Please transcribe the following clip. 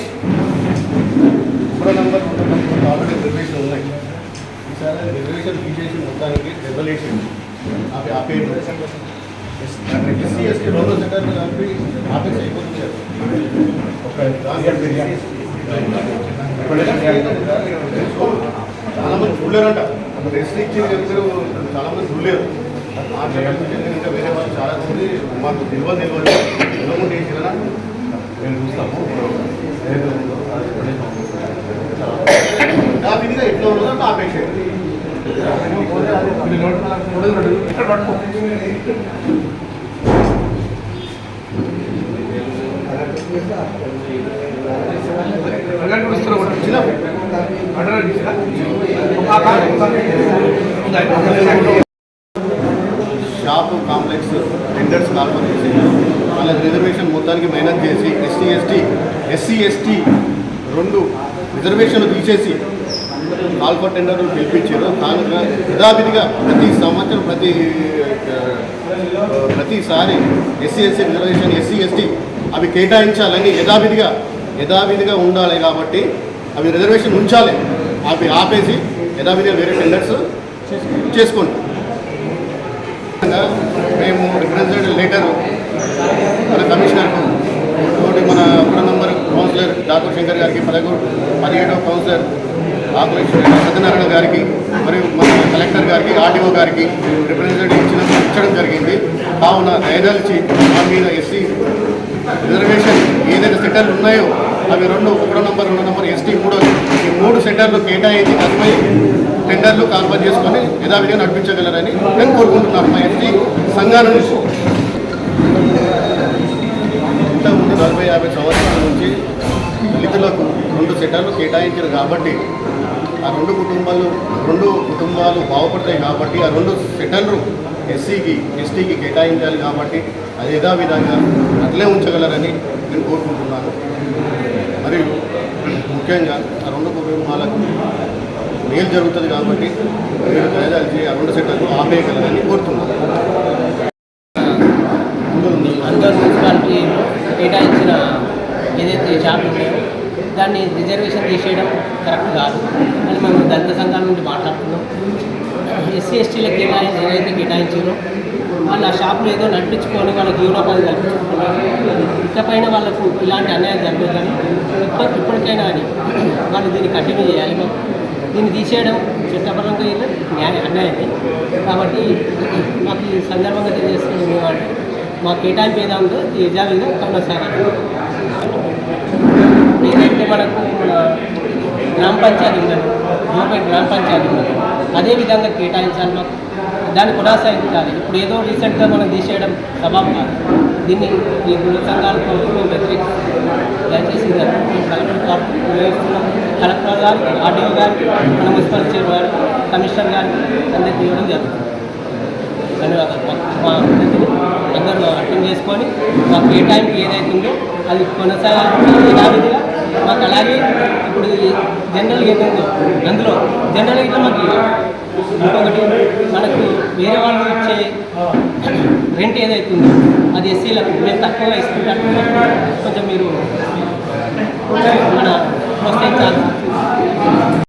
ఉన్నాయి ఇప్పుడు number already reservation ఉన్నాయి. ఈసారి రిజర్వేషన్ బీజేసీ మొత్తానికి రెగ్యులేషన్ అవి ఆపేయడం ఎస్సీ ఎస్టీ రోజు సెకండ్ కలిపి ఆపేసి అయిపోతున్నారు చాలామంది చూడలేరంట. రెస్ట్రిక్షన్ చాలా చాలామంది చూడలేరు. మాట్లాడాలంటే వేరే వాళ్ళు చాలా మంది మాకు నిల్వ నిల్వ నిల్వ నేను చూస్తాము. విధిగా ఎట్లా ఉన్నదో ఆపేసేది ఇక్కడ పట్టుకో అడగండి షాప్ కాంప్లెక్స్ టెండర్స్ కాల్పర్ చేసి వాళ్ళ రిజర్వేషన్ మొత్తానికి మైనస్ చేసి ఎస్సీ ఎస్టీ ఎస్సీ ఎస్టీ రెండు రిజర్వేషన్లు తీసేసి కాల్ఫర్ టెండర్లు పిలిపించారు కానుక యథావిధిగా ప్రతి సంవత్సరం ప్రతి ప్రతిసారి SC SC reservation SC ST అవి కేటాయించాలని యథావిధిగా యథావిధిగా ఉండాలి కాబట్టి అవి రిజర్వేషన్ ఉంచాలి. అవి ఆపేసి యథావిధిగా వేరే టెండర్స్ చేసుకోండి. మేము రిప్రజెంటేటివ్ లెటర్ మన కమిషనర్కు తోటి మన అప్పుడు నంబర్ ఠాకూర్ శంకర్ గారికి పదకొండు పదిహేడవ కౌన్సిలర్ ఆకుల సత్యనారాయణ గారికి మరియు మన కలెక్టర్ గారికి ఆర్డీఓ గారికి రిప్రజెంటేటివ్ ఇచ్చిన ఇచ్చడం జరిగింది. కావున దయదలిచి మా మీద ఎస్సీ రిజర్వేషన్ ఏదైతే సెంటర్లు ఉన్నాయో అవి రెండు ఒకటో నంబర్ రెండో నంబర్ ఎస్టీ మూడో ఈ మూడు సెంటర్లు కేటాయించి దానిపై టెండర్లు కాన్ఫర్ చేసుకొని యథావిధిగా నడిపించగలరని నేను కోరుకుంటున్నాను మా ఎస్టీ సంఘాల నుంచి ఇంతకుముందు నలభై యాభై సంవత్సరాల నుంచి దళితులకు రెండు సెటర్లు కేటాయించారు కాబట్టి ఆ రెండు కుటుంబాలు రెండు కుటుంబాలు బాగుపడతాయి కాబట్టి ఆ రెండు సెటర్లు ఎస్సీకి ఎస్టీకి కేటాయించాలి కాబట్టి అది యథావిధంగా అట్లే ఉంచగలరని నేను కోరుకుంటున్నాను. మరియు ముఖ్యంగా ఆ రెండు కుటుంబాలకు మేలు జరుగుతుంది కాబట్టి మీరు దయదాల్చి ఆ రెండు సెటర్లు ఆపేయగలరని కోరుతున్నాను అందరు మున్సిపాలిటీ కేటాయించిన ఏదైతే షాపులు ఉన్నాయో దాన్ని రిజర్వేషన్ తీసేయడం కరెక్ట్ కాదు. అని మేము దళిత సంఘాల నుండి మాట్లాడుతున్నాం. ఎస్సీ ఎస్టీలకు కేటాయి ఏదైతే కేటాయించారో వాళ్ళు ఆ షాపులు ఏదో నడిపించుకొని వాళ్ళకి జీవనోపాధి కల్పించుకున్నారు ఇకపైన వాళ్ళకు ఇలాంటి అన్యాయం జరగదని ఇప్పటి ఇప్పటికైనా అని వాళ్ళు దీన్ని కంటిన్యూ చేయాలి. మేము దీన్ని తీసేయడం చట్టపరంగా న్యాయ అన్యాయమే. కాబట్టి మాకు ఈ సందర్భంగా తెలియజేస్తుంది ఏమంటే మా కేటాయింపు ఏదో ఉందో ఈ యజావిగా కొనసాగాలి మనకు మన గ్రామ పంచాయతీ ఉన్నది. గవర్నమెంట్ గ్రామ పంచాయతీ ఉన్నది. అదే విధంగా కేటాయించాలి మాకు దాన్ని కొనసాగించాలి. ఇప్పుడు ఏదో రీసెంట్గా మనం తీసేయడం సభాపు కాదు. దీన్ని ఈ గుణ సంఘాలు ప్రభుత్వం వ్యతిరేకిస్తుంది. దయచేసి కలెక్టర్ గారు నిర్వహిస్తున్నాం కలెక్టర్ గారు ఆర్డీఓ గారు మన మున్సిపల్ చైర్ గారు కమిషనర్ గారు అందరికీ ఇవ్వడం జరుగుతుంది. ధన్యవాదాలు. మా- అందరూ అర్థం చేసుకొని మాకు ఏ టైంకి ఏదైతుందో అది కొనసాగాలి యథావిధిగా మాకు అలాగే ఇప్పుడు జనరల్ ఏదైందో అందులో జనరల్ ఇట్లా మాకు ఇంకొకటి మనకు వేరే వాళ్ళు ఇచ్చే రెంట్ ఏదైతుందో అది ఎస్సీలకు మేము తక్కువగా ఇస్తుంటే కొంచెం మీరు మన ప్రోత్సహించాలి.